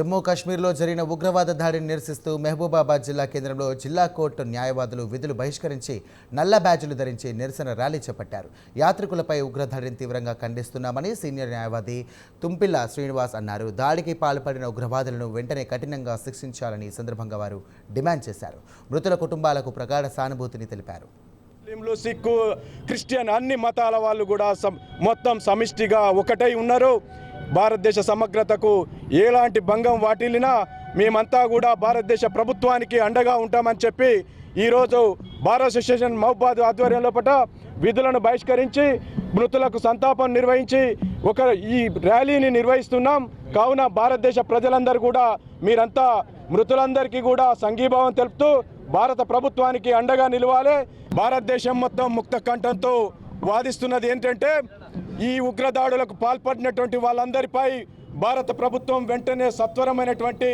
జమ్మూ కాశ్మీర్లో జరిగిన ఉగ్రవాద దాడిని నిరసిస్తూ మహబూబాబాద్ జిల్లా కేంద్రంలో జిల్లా కోర్టు న్యాయవాదులు విధులు బహిష్కరించి నల్ల బ్యాజులు ధరించి నిరసన ర్యాలీ చేపట్టారు. యాత్రికులపై ఉగ్రదాడిని తీవ్రంగా ఖండిస్తున్నామని సీనియర్ న్యాయవాది తుంపిల్ల శ్రీనివాస్ అన్నారు. దాడికి పాల్పడిన ఉగ్రవాదులను వెంటనే కఠినంగా శిక్షించాలని ఈ సందర్భంగా వారు డిమాండ్ చేశారు. మృతుల కుటుంబాలకు ప్రగాఢ సానుభూతిని తెలిపారు. ముస్లింలు సిక్కు క్రిస్టియన్ అన్ని మతాల వాళ్ళు కూడా సం- మొత్తం సమిష్టిగా ఒకటై ఉన్నారు. భారతదేశ సమగ్రతకు ఎలాంటి భంగం వాటిల్లినా మేమంతా కూడా భారతదేశ ప్రభుత్వానికి అండగా ఉంటామని చెప్పి ఈరోజు బార్ అసోసియేషన్ మహబాద్ ఆధ్వర్యంలో పట విధులను బహిష్కరించి మృతులకు సంతాపం నిర్వహించి ఒక ఈ ర్యాలీని నిర్వహిస్తున్నాం. కావున భారతదేశ ప్రజలందరూ కూడా మీరంతా మృతులందరికీ కూడా సంఘీభావం తెలుపుతూ భారత ప్రభుత్వానికి అండగా నిలవాలి. భారతదేశం మొత్తం ముక్త కంఠంతో వాదిస్తున్నది ఏంటంటే ఈ ఉగ్రదాడులకు పాల్పడినటువంటి వాళ్ళందరిపై భారత ప్రభుత్వం వెంటనే సత్వరమైనటువంటి